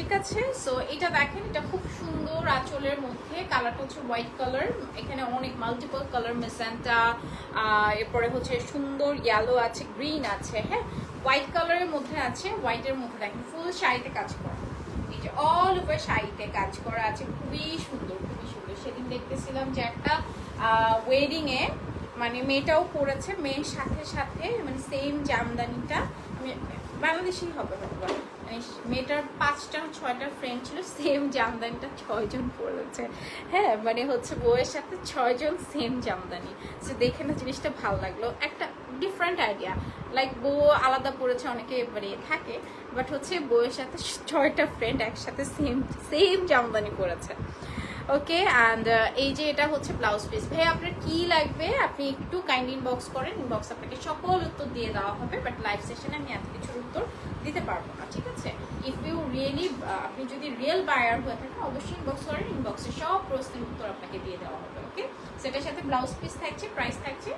ঠিক আছে। সো এটা দেখেন, এটা খুব সুন্দর আঁচলের মধ্যে। কালারটা হচ্ছে হোয়াইট কালার এখানে অনেক মাল্টিপল কালার মেসেন্টা এরপরে হচ্ছে সুন্দর ইয়েলো আছে গ্রিন আছে হ্যাঁ? হোয়াইট কালারের মধ্যে আছে হোয়াইটের মধ্যে দেখেন ফুল শাড়িতে কাজ করা। এই যে অল ওভার শাড়িতে কাজ করা আছে, খুবই সুন্দর খুবই সুন্দর। সেদিন দেখতেছিলাম যে একটা ওয়েডিংয়ে মানে মেয়েটাও পড়েছে, মেয়ের সাথে সাথে মানে সেম জামদানিটা মে- বাংলাদেশেই হবে হয়তো। মানে মেয়েটার পাঁচটা, ছয়টা ফ্রেন্ড ছিল সেম জামদানিটা ছয়জন পড়েছে হ্যাঁ মানে হচ্ছে বউয়ের সাথে ছয়জন সেম জামদানি। সে দেখে না জিনিসটা ভালো লাগল। একটা ডিফারেন্ট আইডিয়া লাইক বউ আলাদা পড়েছে অনেকে মানে থাকে বাট হচ্ছে বউয়ের সাথে ছয়টা ফ্রেন্ড একসাথে সেম সেম জামদানি পড়েছে ওকে অ্যান্ড এই যে এটা হচ্ছে ব্লাউজ পিস ভাই, আপনার কি লাগবে? আপনি একটু কাইন্ড ইনবক্স করেন। ইনবক্স আপনাকে সকল উত্তর দিয়ে দেওয়া হবে বাট লাইভ সেশনে আমি এত কিছুর উত্তর দিতে পারব না, ঠিক আছে? ইফ ইউ রিয়েলি আপনি যদি রিয়েল বায়ার হয়ে থাকেন, অবশ্যই ইনবক্স করেন। ইনবক্সে সব প্রশ্নের উত্তর আপনাকে দিয়ে দেওয়া হবে ওকে সেটার সাথে ব্লাউজ পিস থাকছে প্রাইস থাকছে